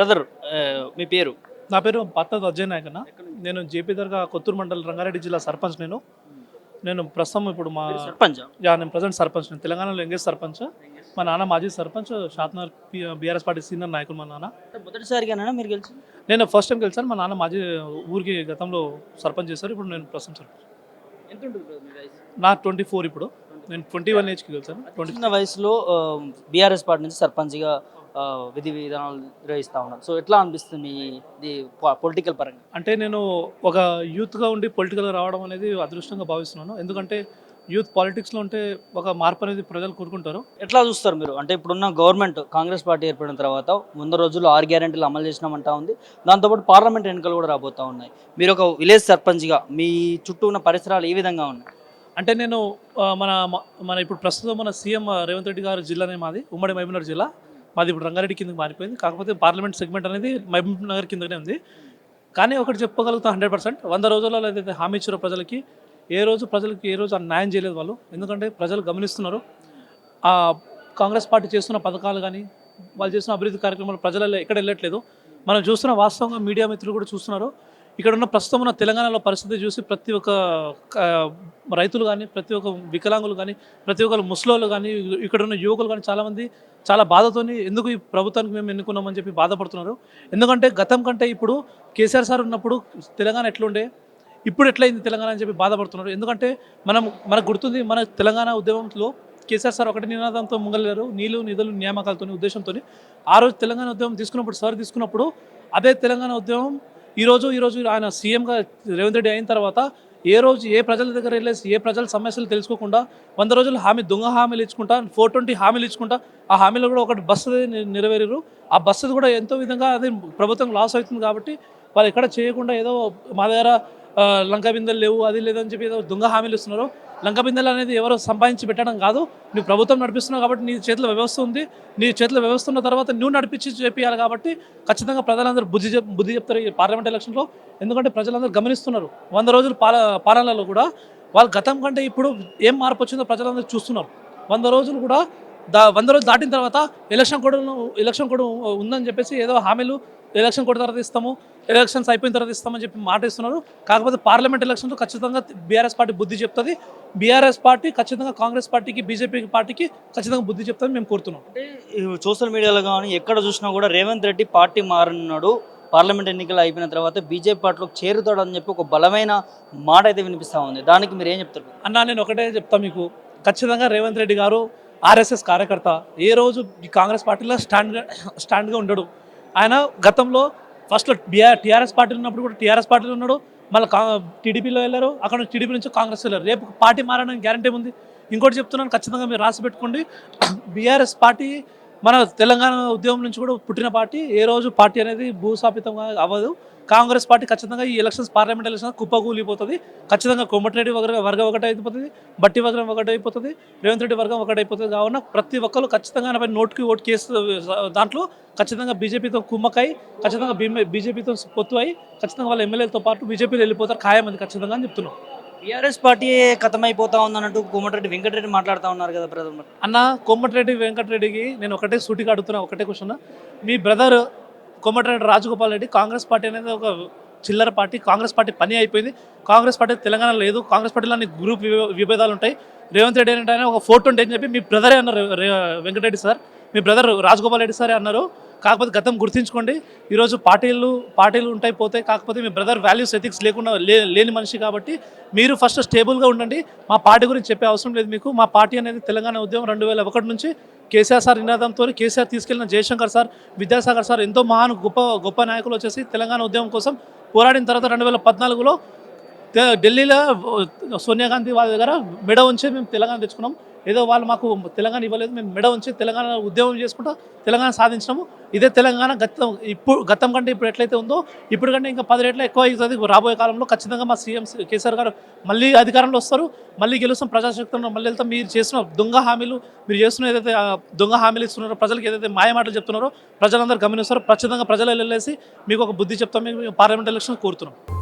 Brother మీ పేరు? నా పేరు పత్త అజయ్ నాయక్ అన్న. నేను జేపీ దర్గా కొత్తూరు మండలం రంగారెడ్డి జిల్లా సర్పంచ్ నేను. నేను ప్రస్తుతం ఇప్పుడు మా సర్పంచ్? యా నేను ప్రజెంట్ సర్పంచ్. నేను తెలంగాణలో ఎంగేజ్ సర్పంచ్. మా నాన్న మాజీ sarpanch. Shadnagar BRS party senior నాయకుడు మా నాన్న. మొదటిసారిగానా మీరు గెలిచి నేను ఫస్ట్ టైం కలిసాను మా నాన్న మాజీ ఊరికి గతంలో సర్పంచ్ చేశారు. ఇప్పుడు నేను ప్రస్తుతం సర్పంచ్? నా ట్వంటీ ఫోర్ ఇప్పుడు. నేను ట్వంటీ వన్ ఏజ్కి గెలిచాను. ట్వంటీ వయసులో బీఆర్ఎస్ పార్టీ నుంచి సర్పంచ్గా విధి విధానాలు నిర్వహిస్తూ ఉన్నారు. సో ఎట్లా అనిపిస్తుంది మీ ఇది పొలిటికల్ పరంగా? అంటే నేను ఒక యూత్గా ఉండి పొలిటికల్గా రావడం అనేది అదృష్టంగా భావిస్తున్నాను. ఎందుకంటే యూత్ పాలిటిక్స్లో ఉంటే ఒక మార్పు అనేది ప్రజలు కోరుకుంటారు. ఎట్లా చూస్తారు మీరు? అంటే ఇప్పుడున్న గవర్నమెంట్ కాంగ్రెస్ పార్టీ ఏర్పడిన తర్వాత ముందు రోజుల్లో ఆరు గ్యారెంటీలు అమలు చేసినామంటా ఉంది. దాంతోపాటు పార్లమెంట్ ఎన్నికలు కూడా రాబోతూ ఉన్నాయి. మీరు ఒక విలేజ్ సర్పంచ్గా మీ చుట్టూ ఉన్న పరిసరాలు ఏ విధంగా ఉన్నాయి? అంటే నేను మన మన ఇప్పుడు ప్రస్తుతం మన సీఎం రేవంత్ రెడ్డి గారి జిల్లానే మాది. ఉమ్మడి మహబూబ్నగర్ జిల్లా. మాది ఇప్పుడు రంగారెడ్డి కిందకి మారిపోయింది. కాకపోతే పార్లమెంట్ సెగ్మెంట్ అనేది మహబూబ్ నగర్ కిందనే ఉంది. కానీ ఒకటి చెప్పగలుగుతాం హండ్రెడ్ పర్సెంట్. వంద రోజుల్లో ఏదైతే హామీ ఇచ్చారో ప్రజలకి ఏ రోజు ప్రజలకి ఏ రోజు ఆ న్యాయం చేయలేదు వాళ్ళు. ఎందుకంటే ప్రజలు గమనిస్తున్నారు. ఆ కాంగ్రెస్ పార్టీ చేస్తున్న పథకాలు కానీ వాళ్ళు చేస్తున్న అభివృద్ధి కార్యక్రమాలు ప్రజలలో ఎక్కడ వెళ్ళట్లేదు. మనం చూస్తున్న వాస్తవంగా మీడియా మిత్రులు కూడా చూస్తున్నారు. ఇక్కడ ఉన్న ప్రస్తుతం ఉన్న తెలంగాణలో పరిస్థితి చూసి ప్రతి ఒక్క రైతులు కానీ ప్రతి ఒక్క వికలాంగులు కానీ ప్రతి ఒక్కరు ముసలోళ్ళు కానీ ఇక్కడ ఉన్న యువకులు కానీ చాలామంది చాలా బాధతోని ఎందుకు ఈ ప్రభుత్వానికి మేము ఎన్నుకున్నామని చెప్పి బాధపడుతున్నారు. ఎందుకంటే గతం కంటే ఇప్పుడు కేసీఆర్ సార్ ఉన్నప్పుడు తెలంగాణ ఎట్లుండే ఇప్పుడు ఎట్లయింది తెలంగాణ అని చెప్పి బాధపడుతున్నారు. ఎందుకంటే మనం మనకు గుర్తుంది మన తెలంగాణ ఉద్యమంలో కేసీఆర్ సార్ ఒకటి నినాదంతో ముంగలేరు నీళ్ళు నిధులు నియామకాలతో ఉద్దేశంతో ఆ రోజు తెలంగాణ ఉద్యమం తీసుకున్నప్పుడు సార్ తీసుకున్నప్పుడు అదే తెలంగాణ ఉద్యమం ఈరోజు ఈరోజు ఆయన సీఎంగా రేవంత్ రెడ్డి అయిన తర్వాత ఏ రోజు ఏ ప్రజల దగ్గర వెళ్ళేసి ఏ ప్రజల సమస్యలు తెలుసుకోకుండా వంద రోజులు హామీ దొంగ హామీలు ఇచ్చుకుంటా ఫోర్ ట్వంటీ హామీలు ఇచ్చుకుంటా ఆ హామీలో కూడా ఒకటి బస్సు నెరవేరు ఆ బస్సు కూడా ఎంతో విధంగా అది ప్రభుత్వం లాస్ అవుతుంది కాబట్టి వాళ్ళు ఎక్కడ చేయకుండా ఏదో మా దగ్గర ఆ, లంక బిందెలు లేవు అది లేదని చెప్పి ఏదో దొంగ హామీలు ఇస్తున్నారు. లంక బిందెలు అనేది ఎవరు సంపాదించి పెట్టడం కాదు. నువ్వు ప్రభుత్వం నడిపిస్తున్నావు కాబట్టి నీ చేతిలో వ్యవస్థ ఉంది. నీ చేతిలో వ్యవస్థ ఉన్న తర్వాత నువ్వు నడిపించి చెప్పియాలి కాబట్టి ఖచ్చితంగా ప్రజలందరూ బుద్ధి చెప్ బుద్ధి చెప్తారు ఈ పార్లమెంట్ ఎలక్షన్లో. ఎందుకంటే ప్రజలందరూ గమనిస్తున్నారు. వంద రోజుల పాల పాలనలో కూడా వాళ్ళు గతం కంటే ఇప్పుడు ఏం మార్పు వచ్చిందో ప్రజలందరూ చూస్తున్నారు. వంద రోజులు కూడా దా వంద రోజులు దాటిన తర్వాత ఎలక్షన్ కోడ్ ఎలక్షన్ కోడ్ ఉందని చెప్పేసి ఏదో హామీలు ఎలక్షన్ కోడ్ తర్వాత ఇస్తాము. ఎలక్షన్స్ అయిపోయిన తర్వాత ఇస్తామని చెప్పి మాట ఇస్తున్నారు కాకపోతే పార్లమెంట్ ఎలక్షన్లో ఖచ్చితంగా బీఆర్ఎస్ పార్టీ బుద్ధి చెప్తుంది. బీఆర్ఎస్ పార్టీ ఖచ్చితంగా కాంగ్రెస్ పార్టీకి బీజేపీ పార్టీకి ఖచ్చితంగా బుద్ధి చెప్తుంది మేము కోరుతున్నాం. అంటే సోషల్ మీడియాలో కానీ ఎక్కడ చూసినా కూడా రేవంత్ రెడ్డి పార్టీ మారనున్నాడు పార్లమెంట్ ఎన్నికలు అయిపోయిన తర్వాత బీజేపీ పార్టీలోకి చేరుతాడు అని చెప్పి ఒక బలమైన మాట అయితే వినిపిస్తూ ఉంది. దానికి మీరు ఏం చెప్తారు? అన్నా నేను ఒకటే చెప్తా మీకు. ఖచ్చితంగా రేవంత్ రెడ్డి గారు ఆర్ఎస్ఎస్ కార్యకర్త. ఏ రోజు ఈ కాంగ్రెస్ పార్టీలో స్టాండ్ స్టాండ్గా ఉండడు. ఆయన గతంలో ఫస్ట్లో బీఆర్ టీఆర్ఎస్ పార్టీ ఉన్నప్పుడు కూడా టీఆర్ఎస్ పార్టీలో ఉన్నాడు. మళ్ళీ కా టీడీపీలో వెళ్ళారు. అక్కడ నుంచి టీడీపీ నుంచి కాంగ్రెస్ వెళ్ళారు. రేపు పార్టీ మారడానికి గ్యారంటీ ఉంది ఇంకోటి చెప్తున్నాను ఖచ్చితంగా మీరు రాసి పెట్టుకోండి. బీఆర్ఎస్ పార్టీ మన తెలంగాణ ఉద్యమం నుంచి కూడా పుట్టిన పార్టీ. ఏ రోజు పార్టీ అనేది భూస్థాపితం అవ్వదు. కాంగ్రెస్ పార్టీ ఖచ్చితంగా ఈ ఎలక్షన్స్ పార్లమెంట్ ఎలక్షన్స్ కుప్పకూలిపోతుంది. ఖచ్చితంగా కోమటిరెడ్డి వర్గ వర్గం ఒకటి అయిపోతుంది బట్టి వర్గం ఒకటి అయిపోతుంది రేవంత్ రెడ్డి వర్గం ఒకటి అయిపోతుంది కావున ప్రతి ఒక్కరు ఖచ్చితంగా ఆయనపై నోటుకి ఓటు కేసు దాంట్లో ఖచ్చితంగా బీజేపీతో కుమ్మకై ఖచ్చితంగా బీజేపీతో పొత్తు అయి ఖచ్చితంగా వాళ్ళ ఎమ్మెల్యేలతో పాటు బీజేపీలో వెళ్ళిపోతారు ఖాయం అది ఖచ్చితంగా అని చెప్తున్నాం. బీఆర్ఎస్ పార్టీ ఖతమైపోతా ఉందన్నట్టు కోమటిరెడ్డి వెంకటరెడ్డి మాట్లాడుతూ ఉన్నారు కదా ప్రధాన అన్న కోమటిరెడ్డి వెంకటరెడ్డికి నేను ఒకటే సూటిగా అడుగుతున్నా ఒకటే క్వశ్చన్ మీ brother Komatireddy Rajagopal Reddy Congress party అనేది ఒక చిల్లర పార్టీ కాంగ్రెస్ పార్టీ పని అయిపోయింది. కాంగ్రెస్ పార్టీ తెలంగాణ లేదు కాంగ్రెస్ పార్టీలో అన్ని గ్రూప్ విభేదాలు ఉంటాయి. రేవంత్ రెడ్డి ఏంటంటే ఒక ఫోర్ ట్వంటీ అని చెప్పి మీ బ్రదరే అన్నారు వెంకటరెడ్డి సార్. మీ బ్రదర్ రాజగోపాల్ రెడ్డి సారే అన్నారు. కాకపోతే గతం గుర్తించుకోండి. ఈరోజు పార్టీలు పార్టీలు ఉంటాయి పోతాయి. కాకపోతే మీ బ్రదర్ వాల్యూస్ ఎథిక్స్ లేకుండా లే- లేని మనిషి కాబట్టి మీరు ఫస్ట్ స్టేబుల్గా ఉండండి. మా పార్టీ గురించి చెప్పే అవసరం లేదు మీకు. మా పార్టీ అనేది తెలంగాణ ఉద్యమం రెండు వేల ఒకటి నుంచి కేసీఆర్ సార్ నినాదంతో కేసీఆర్ తీసుకెళ్ళిన జయశంకర్ సార్ విద్యాసాగర్ సార్ ఎంతో మహాన్ గొప్ప గొప్ప నాయకులు వచ్చేసి తెలంగాణ ఉద్యమం కోసం పోరాడిన తర్వాత రెండు వేల పద్నాలుగులో ఢిల్లీలో సోనియా గాంధీ వాళ్ళ దగ్గర మెడ ఉంచి మేము తెలంగాణ తెచ్చుకున్నాం. ఏదో వాళ్ళు మాకు తెలంగాణ ఇవ్వలేదు మేము మెడ ఉంచి తెలంగాణ ఉద్యమం చేసుకుంటా తెలంగాణ సాధించినాము. ఇదే తెలంగాణ గతం ఇప్పుడు గతం కంటే ఇప్పుడు ఎట్లయితే ఉందో ఇప్పుడు కంటే ఇంకా పది రేట్లు ఎక్కువ అవుతుంది. రాబోయే కాలంలో ఖచ్చితంగా మా సీఎం కేసీఆర్ గారు మళ్ళీ అధికారంలో వస్తారు. మళ్ళీ గెలుస్తాం ప్రజాశక్తులను మళ్ళీ వెళ్తాం. మీరు చేసిన దొంగ హామీలు మీరు చేస్తున్న ఏదైతే దొంగ హామీలు ఇస్తున్నారో ప్రజలకు ఏదైతే మాయ మాటలు చెప్తున్నారో ప్రజలందరూ గమనిస్తారు. ఖచ్చితంగా ప్రజలు వెళ్ళేసి మీకు ఒక బుద్ధి చెప్తాం మేము పార్లమెంట్ ఎలక్షన్ కోరుతున్నాం.